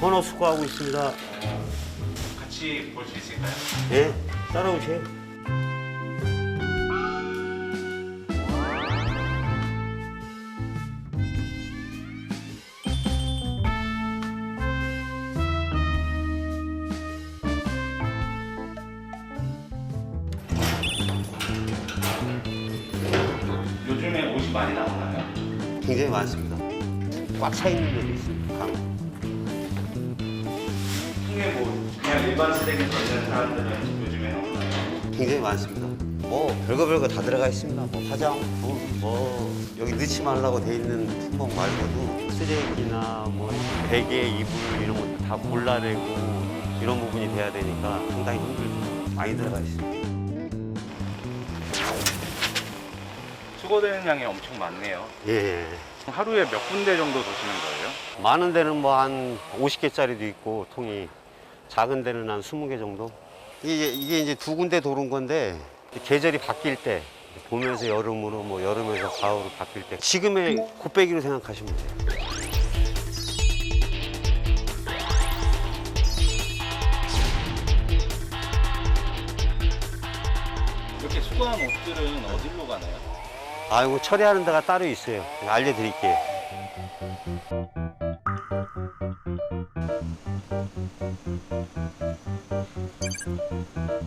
헌어 수거하고 있습니다. 같이 볼 수 있을까요? 예, 따라오세요. 요즘에 옷이 많이 나오나요? 굉장히 많습니다. 꽉 차 있는 데도 있습니다. 강. 통에 뭐 그냥 일반 쓰레기 버리는 사람들은 요즘에 나오나요? 굉장히 많습니다. 뭐 별거 별거 다 들어가 있습니다. 뭐 화장품, 뭐 여기 넣지 말라고 돼 있는 품목 말고도 쓰레기나 뭐 베개, 이불 이런 거다 골라내고 이런 부분이 돼야 되니까 상당히 힘들죠. 많이 들어가 있습니다. 수거되는 양이 엄청 많네요. 예. 하루에 몇 군데 정도 도시는 거예요? 많은 데는 뭐 한 50개짜리도 있고 통이 작은 데는 한 20개 정도. 이게, 이게 이제 두 군데 도는 건데 계절이 바뀔 때 봄에서 여름으로 뭐 여름에서 가을로 바뀔 때 지금의 곱빼기로 생각하시면 돼요. 이렇게 수거한 옷들은 어디로 가나요? 아, 이거 처리하는 데가 따로 있어요. 알려드릴게요. Thank you.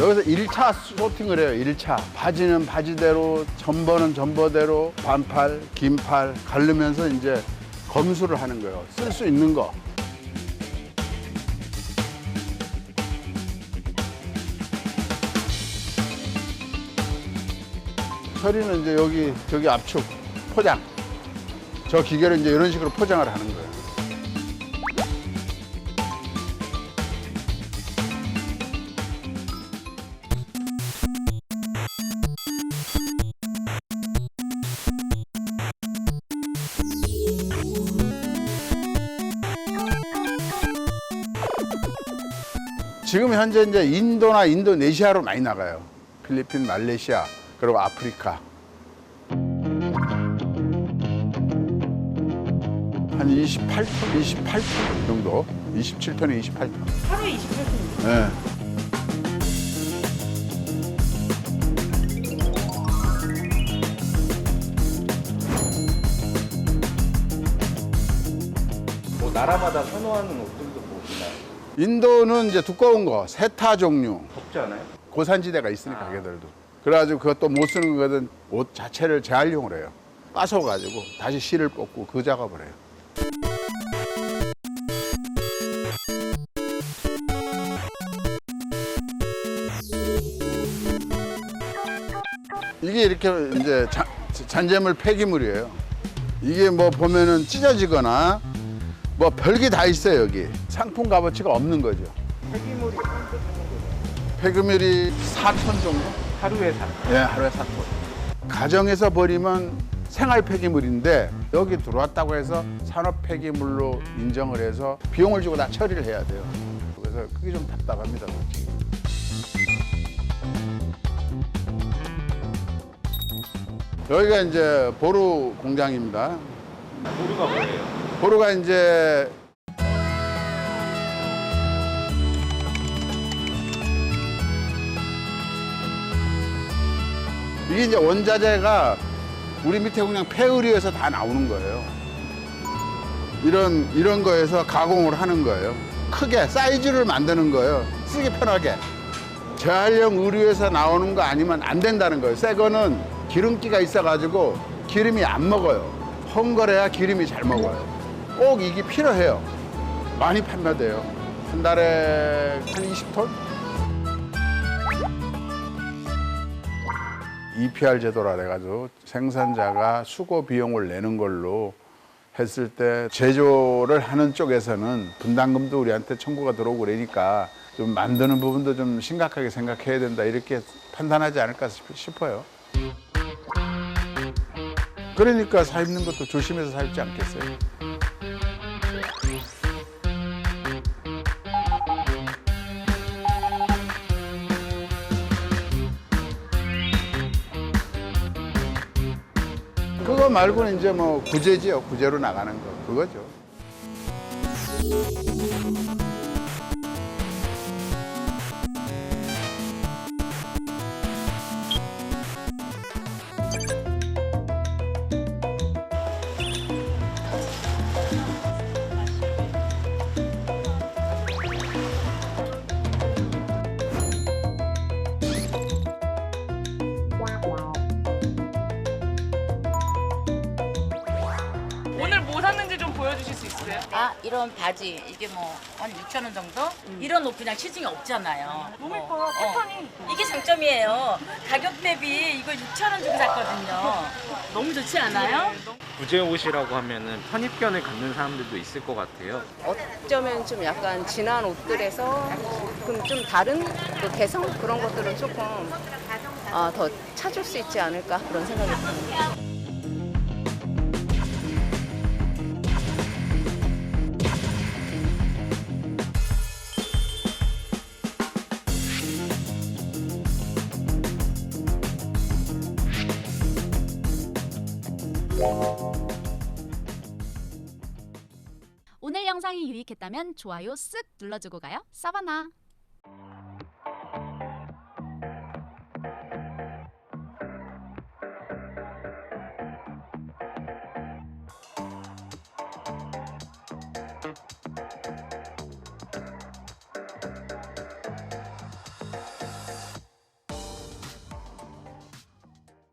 여기서 1차 소팅을 해요, 1차. 바지는 바지대로, 점퍼는 점퍼대로, 반팔, 긴팔 가르면서 이제 검수를 하는 거예요. 쓸 수 있는 거. 처리는 이제 여기, 저기 압축, 포장. 저 기계로 이제 이런 식으로 포장을 하는 거예요. 지금 현재 이제 인도나 인도네시아로 많이 나가요. 필리핀, 말레이시아, 그리고 아프리카. 한 28톤, 28톤 정도. 27톤에 28톤. 하루에 28톤. 네. 뭐 나라마다 선호하는 있나요? 인도는 이제 두꺼운 거, 세타 종류. 덥지 않아요? 고산지대가 있으니까 가게들도. 그래가지고 그것도 못 쓰는 거거든 옷 자체를 재활용을 해요. 빠서가지고 다시 실을 뽑고 그 작업을 해요. 이게 이렇게 이제 자- 잔재물 폐기물이에요. 이게 뭐 보면은 찢어지거나 뭐 별게 다 있어요 여기 상품 값어치가 없는 거죠. 폐기물이 폐기물이 4톤 정도? 하루에 사. 예, 하루에 4톤. 가정에서 버리면 생활 폐기물인데 여기 들어왔다고 해서 산업 폐기물로 인정을 해서 비용을 주고 다 처리를 해야 돼요. 그래서 그게 좀 답답합니다, 솔직히. 여기가 이제 보루 공장입니다. 보루가 뭐예요? 보루가 이제 이게 이제 원자재가 우리 밑에 그냥 폐의류에서 다 나오는 거예요. 이런 이런 거에서 가공을 하는 거예요. 크게 사이즈를 만드는 거예요. 쓰기 편하게. 재활용 의류에서 나오는 거 아니면 안 된다는 거예요. 새 거는 기름기가 있어가지고 기름이 안 먹어요. 헝거려야 기름이 잘 먹어요. 꼭 이게 필요해요. 많이 판매돼요. 한 달에 한 20톤? EPR 제도라 그래가지고 생산자가 수고 비용을 내는 걸로 했을 때 제조를 하는 쪽에서는 분담금도 우리한테 청구가 들어오고 그러니까 좀 만드는 부분도 좀 심각하게 생각해야 된다 이렇게 판단하지 않을까 싶- 싶어요. 그러니까 사 입는 것도 조심해서 사 입지 않겠어요? 말고는 이제 뭐 구제지요. 구제로 나가는 거. 그거죠. 오늘 뭐 샀는지 좀 보여주실 수 있어요? 아 이런 바지 이게 뭐 한 6천 원 정도? 이런 옷 그냥 시중에 없잖아요. 너무 어, 예뻐요. 어. 패턴이. 이게 장점이에요. 가격 대비 이거 6천 원 주고 샀거든요. 너무 좋지 않아요? 구제 옷이라고 하면은 선입견을 갖는 사람들도 있을 것 같아요. 어쩌면 좀 약간 진한 옷들에서 좀 다른 또 개성 그런 것들을 조금 아, 더 찾을 수 있지 않을까 그런 생각이 듭니다. 오늘 영상이 유익했다면 좋아요 쓱 눌러주고 가요. 사바나.